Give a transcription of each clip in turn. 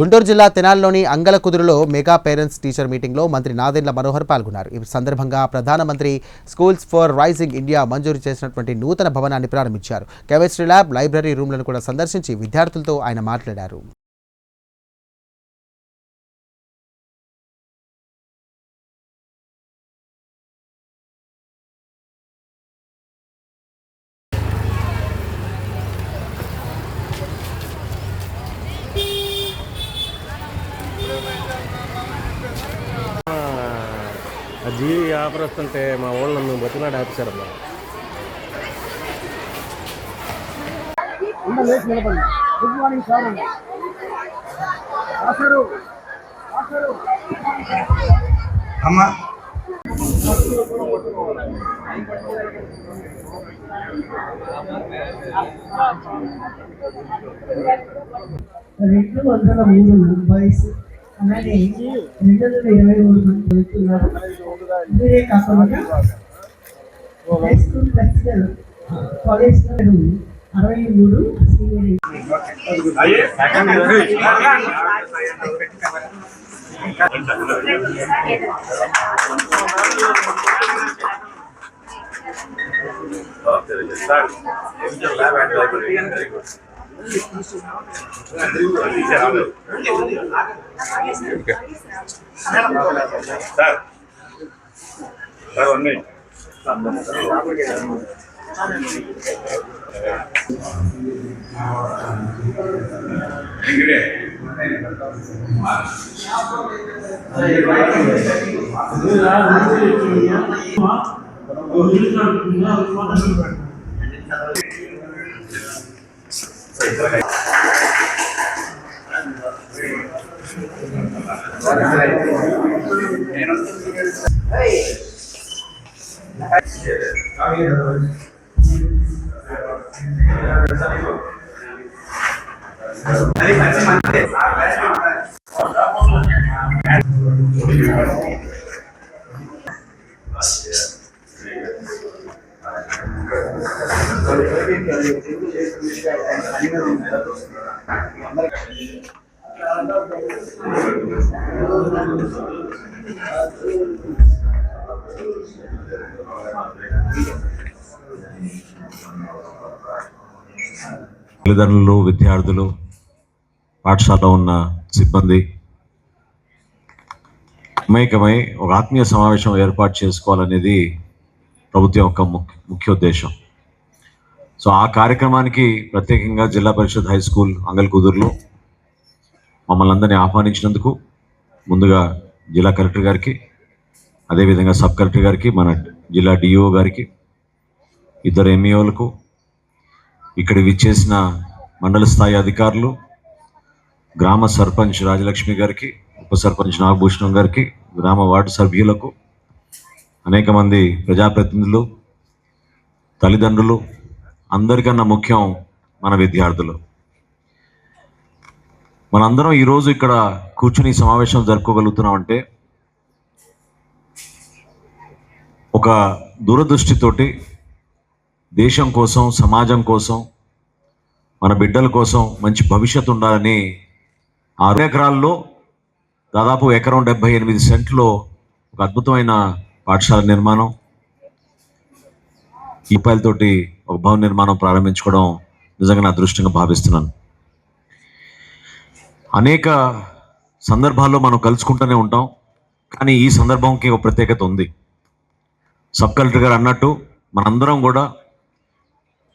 గుంటూరు జిల్లా తెనాలిలోని అంగలకుదురులో మెగా పేరెంట్స్ టీచర్ మీటింగ్లో మంత్రి నాదెండ్ల మనోహర్ పాల్గొన్నారు. ఈ సందర్భంగా ప్రధానమంత్రి స్కూల్స్ ఫర్ రైజింగ్ ఇండియా మంజూరు చేసినటువంటి నూతన భవనాన్ని ప్రారంభించారు. కెమిస్ట్రీ ల్యాబ్ లైబ్రరీ రూమ్లను కూడా సందర్శించి విద్యార్థులతో ఆయన మాట్లాడారు. జీవి ఆఫర్ వస్తుంటే మా వాళ్ళు నన్ను బతిలాడి ఆపేశారమ్మా గుడ్ మార్నింగ్ సార్ రాశారు అమ్మా. రెండు వందల మూడు బాయ్స్ అలాగే రెండు వందల ఇరవై మూడు మంది చదువుతున్నారు ఇదే కాకుండా హై స్కూల్ కాలేజ్ అరవై మూడు senior sir sir one minute ஒரு సార్ సార్ ఉన్నాయి తల్లిదండ్రులు విద్యార్థులు పాఠశాలలో ఉన్న సిబ్బంది మేకమై ఒక ఆత్మీయ సమావేశం ఏర్పాటు చేసుకోవాలనేది ప్రభుత్వం యొక్క ముఖ్య ఉద్దేశం సో ఆ కార్యక్రమానికి ప్రత్యేకంగా జిల్లా పరిషత్ హై స్కూల్ అంగల్కూదురులో మమ్మల్ని అందరినీ ఆహ్వానించినందుకు ముందుగా జిల్లా కలెక్టర్ గారికి అదేవిధంగా సబ్ కలెక్టర్ గారికి మన జిల్లా డిఓ గారికి ఇద్దరు ఎంఈఓలకు ఇక్కడ విచ్చేసిన మండల స్థాయి అధికారులు గ్రామ సర్పంచ్ రాజలక్ష్మి గారికి ఉప సర్పంచ్ నాగభూషణం గారికి గ్రామ వార్డు సభ్యులకు అనేక మంది ప్రజాప్రతినిధులు తల్లిదండ్రులు అందరికన్నా ముఖ్యం మన విద్యార్థులు. మనందరం ఈరోజు ఇక్కడ కూర్చుని సమావేశం జరుపుకోగలుగుతున్నాం అంటే ఒక దూరదృష్టితోటి దేశం కోసం సమాజం కోసం మన బిడ్డల కోసం మంచి భవిష్యత్తు ఉండాలని ఆరు ఎకరాల్లో దాదాపు ఎకరం డెబ్బై ఎనిమిది సెంట్లో ఒక అద్భుతమైన పాఠశాల నిర్మాణం. ఈ ఒక భవన నిర్మాణం ప్రారంభించుకోవడం నిజంగా నా అదృష్టంగా భావిస్తున్నాను. అనేక సందర్భాల్లో మనం కలుసుకుంటూనే ఉంటాం కానీ ఈ సందర్భంకి ఒక ప్రత్యేకత ఉంది. సబ్ కలెక్టర్ గారు అన్నట్టు మనందరం కూడా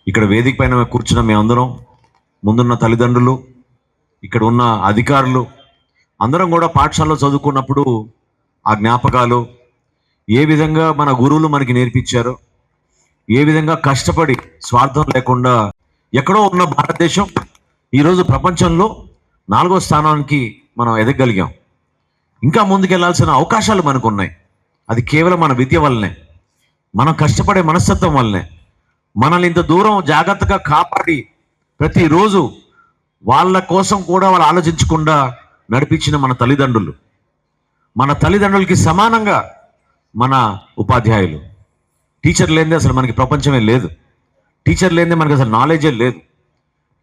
ఇక్కడ వేదిక పైన కూర్చున్న మేమందరం ముందున్న తల్లిదండ్రులు ఇక్కడ ఉన్న అధికారులు అందరం కూడా పాఠశాలలో చదువుకున్నప్పుడు ఆ జ్ఞాపకాలు ఏ విధంగా మన గురువులు మనకి నేర్పించారో ఏ విధంగా కష్టపడి స్వార్థం లేకుండా ఎక్కడో ఉన్న భారతదేశం ఈరోజు ప్రపంచంలో నాలుగో స్థానానికి మనం ఎదగలిగాం. ఇంకా ముందుకెళ్ళాల్సిన అవకాశాలు మనకు ఉన్నాయి అది కేవలం మన విద్య వల్లనే మనం కష్టపడే మనస్తత్వం వల్లనే. మనల్ని ఇంత దూరం జాగ్రత్తగా కాపాడి ప్రతిరోజు వాళ్ళ కోసం కూడా వాళ్ళు ఆలోచించకుండా నడిపించిన మన తల్లిదండ్రులు. మన తల్లిదండ్రులకి సమానంగా మన ఉపాధ్యాయులు. టీచర్ లేనిదే అసలు మనకి ప్రపంచమే లేదు. టీచర్ లేనిదే మనకి అసలు నాలెడ్జే లేదు.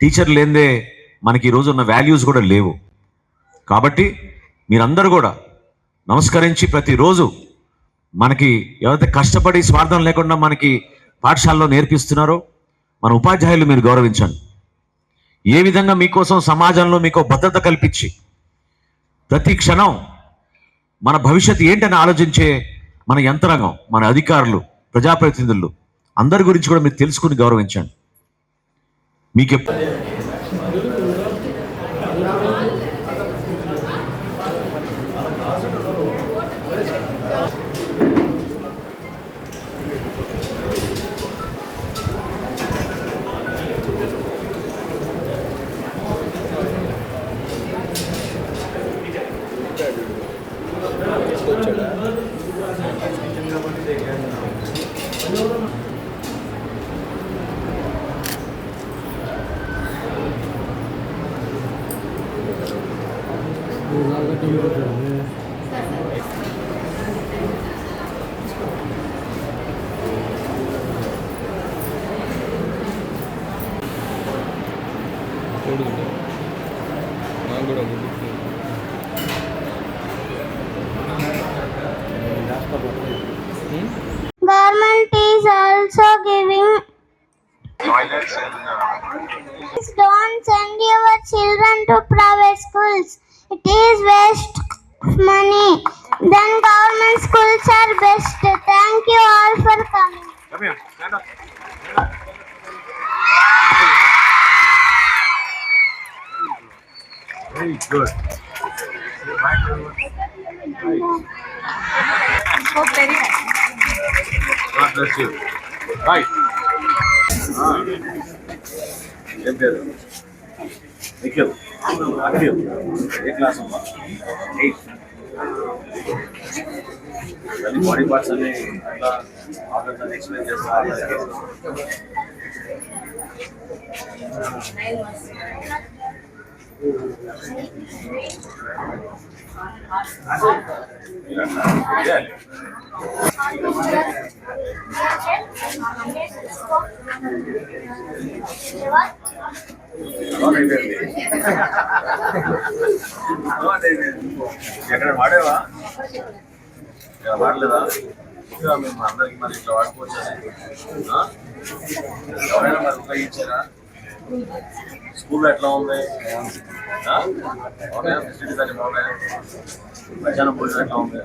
టీచర్ లేనిదే మనకి ఈరోజు ఉన్న వాల్యూస్ కూడా లేవు. కాబట్టి మీరందరూ కూడా నమస్కరించి ప్రతిరోజు మనకి ఎవరైతే కష్టపడి స్వార్థం లేకుండా మనకి పాఠశాలలో నేర్పిస్తున్నారో మన ఉపాధ్యాయులు మీరు గౌరవించండి. ఏ విధంగా మీకోసం సమాజంలో మీకు భద్రత కల్పించి ప్రతి క్షణం మన భవిష్యత్తు ఏంటని ఆలోచించే మన యంత్రాంగం మన అధికారులు ప్రజాప్రతినిధులు అందరి గురించి కూడా మీరు తెలుసుకుని గౌరవించండి. మీకు ఎప్- Government is also giving. Please don't send your children to private schools. It is waste money. Then government schools are best. God bless you. Right. ఏం పేరు నిఖిల్ అఖిల్ ఏ క్లాస్ అమ్మా ఎయిత్ అన్ని బాడీ పార్ట్స్ అన్ని అట్లా ఆర్గన్స్ అన్ని ఎక్స్ప్లెయిన్ చేస్తా ఎక్కడ వాడేవా? ఇక్కడ వాడలేదా? ఇంకా మేము అందరికి మరి ఇట్లా వాడుకోవచ్చు ఎవరైనా మరి ఉపయోగించారా? స్కూల్లో ఎట్లా ఉంది? ఫెసిలిటీస్ అన్ని మధ్యాహ్నం భోజనం ఎట్లా ఉంది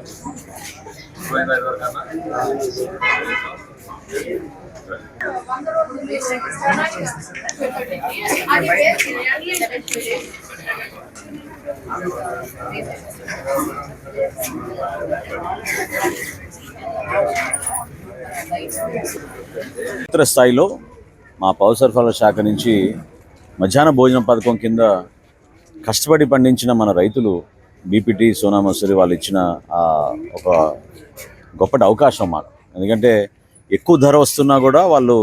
స్థాయిలో మా పౌర సరఫరాల శాఖ నుంచి మధ్యాహ్న భోజన పథకం కింద కష్టపడి పండించిన మన రైతులు బీపీటీ సోనా మసూరి వాళ్ళు ఇచ్చిన ఒక గొప్పటి అవకాశం మాకు. ఎందుకంటే ఎక్కువ ధర వస్తున్నా కూడా వాళ్ళు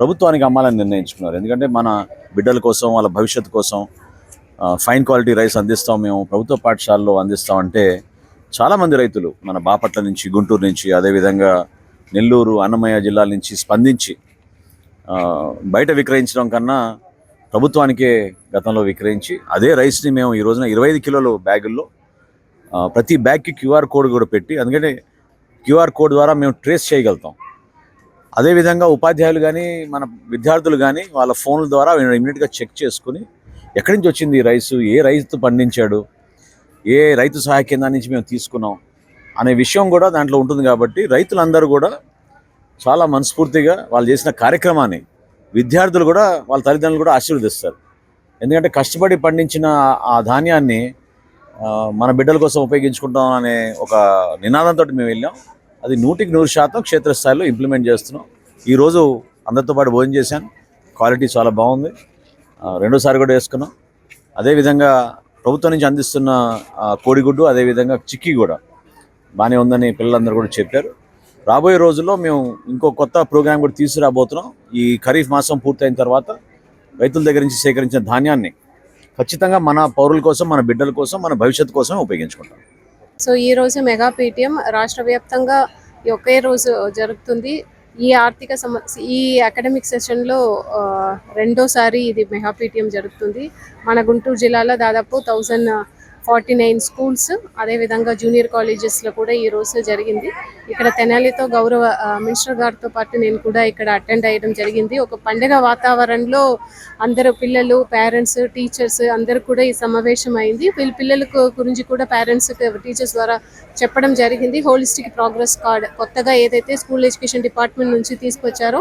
ప్రభుత్వానికి అమ్మాలని నిర్ణయించుకున్నారు. ఎందుకంటే మన బిడ్డల కోసం వాళ్ళ భవిష్యత్తు కోసం ఫైన్ క్వాలిటీ రైస్ అందిస్తాం మేము ప్రభుత్వ పాఠశాలలో అందిస్తామంటే చాలామంది రైతులు మన బాపట్ల నుంచి గుంటూరు నుంచి అదేవిధంగా నెల్లూరు అన్నమయ్య జిల్లాల నుంచి స్పందించి బయట విక్రయించడం కన్నా ప్రభుత్వానికే గతంలో విక్రయించి అదే రైస్ని మేము ఈ రోజున ఇరవై ఐదు కిలోల బ్యాగుల్లో ప్రతి బ్యాగ్కి క్యూఆర్ కోడ్ కూడా పెట్టి ఎందుకంటే క్యూఆర్ కోడ్ ద్వారా మేము ట్రేస్ చేయగలుగుతాం. అదేవిధంగా ఉపాధ్యాయులు కానీ మన విద్యార్థులు కానీ వాళ్ళ ఫోన్ల ద్వారా ఇమీడియట్గా చెక్ చేసుకుని ఎక్కడి నుంచి వచ్చింది ఈ రైసు ఏ రైతు పండించాడు ఏ రైతు సహాయ కేంద్రం నుంచి మేము తీసుకున్నాం అనే విషయం కూడా దాంట్లో ఉంటుంది కాబట్టి రైతులందరూ కూడా చాలా మనస్ఫూర్తిగా వాళ్ళు చేసిన కార్యక్రమాన్ని విద్యార్థులు కూడా వాళ్ళ తల్లిదండ్రులు కూడా ఆశీర్వదిస్తారు. ఎందుకంటే కష్టపడి పండించిన ఆ ధాన్యాన్ని మన బిడ్డల కోసం ఉపయోగించుకుంటాం అనే ఒక నినాదంతో మేము వెళ్ళాం. అది నూటికి నూరు శాతం క్షేత్రస్థాయిలో ఇంప్లిమెంట్ చేస్తున్నాం. ఈరోజు అందరితో పాటు భోజనం చేశాను. క్వాలిటీ చాలా బాగుంది. రెండోసారి కూడా వేసుకున్నాం. అదేవిధంగా ప్రభుత్వం నుంచి అందిస్తున్న కోడిగుడ్డు అదేవిధంగా చిక్కీ కూడా బాగానే ఉందని పిల్లలందరూ కూడా చెప్పారు. రాబోయే రోజుల్లో మేము ఇంకో కొత్త ప్రోగ్రాం కూడా తీసుకురాబోతున్నాం. ఈ ఖరీఫ్ మాసం పూర్తయిన తర్వాత రైతుల దగ్గర నుంచి సేకరించిన ధాన్యాన్ని ఖచ్చితంగా మన పౌరుల కోసం మన బిడ్డల కోసం మన భవిష్యత్తు కోసం ఉపయోగించుకుంటాం. సో ఈ రోజు మెగా పేటిఎం రాష్ట్ర వ్యాప్తంగా ఒకే రోజు జరుగుతుంది. ఈ ఆర్థిక సమస్య ఈ అకాడమిక్ సెషన్లో రెండోసారి ఇది మెగా పీటీఎం జరుగుతుంది. మన గుంటూరు జిల్లాలో దాదాపు థౌజండ్ ఫార్టీ నైన్ స్కూల్స్ అదేవిధంగా జూనియర్ కాలేజెస్లో కూడా ఈ రోజు జరిగింది. ఇక్కడ తెనాలితో గౌరవ మినిస్టర్ గారితో పాటు నేను కూడా ఇక్కడ అటెండ్ అయ్యడం జరిగింది. ఒక పండుగ వాతావరణంలో అందరూ పిల్లలు పేరెంట్స్ టీచర్స్ అందరూ కూడా ఈ సమావేశం అయింది. వీళ్ళ పిల్లలకు గురించి కూడా పేరెంట్స్ టీచర్స్ ద్వారా చెప్పడం జరిగింది. హోలిస్టిక్ ప్రోగ్రెస్ కార్డ్ కొత్తగా ఏదైతే స్కూల్ ఎడ్యుకేషన్ డిపార్ట్మెంట్ నుంచి తీసుకొచ్చారో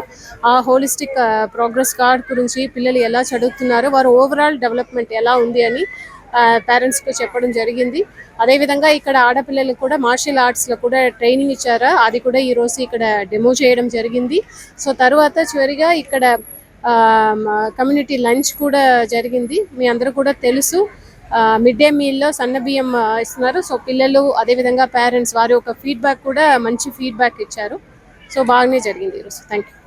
ఆ హోలిస్టిక్ ప్రోగ్రెస్ కార్డ్ గురించి పిల్లలు ఎలా చదువుతున్నారో వారు ఓవరాల్ డెవలప్మెంట్ ఎలా ఉంది అని పేరెంట్స్కి చెప్పడం జరిగింది. అదేవిధంగా ఇక్కడ ఆడపిల్లలకు కూడా మార్షల్ ఆర్ట్స్లో కూడా ట్రైనింగ్ ఇచ్చారా. అది కూడా ఈరోజు ఇక్కడ డెమో చేయడం జరిగింది. సో తర్వాత చివరిగా ఇక్కడ కమ్యూనిటీ లంచ్ కూడా జరిగింది. మీ అందరూ కూడా తెలుసు. మిడ్ డే మీల్లో సన్న బియ్యం ఇస్తున్నారు. సో పిల్లలు అదేవిధంగా పేరెంట్స్ వారి యొక్క ఫీడ్బ్యాక్ కూడా మంచి ఫీడ్బ్యాక్ ఇచ్చారు. సో బాగానే జరిగింది ఈరోజు థ్యాంక్ యూ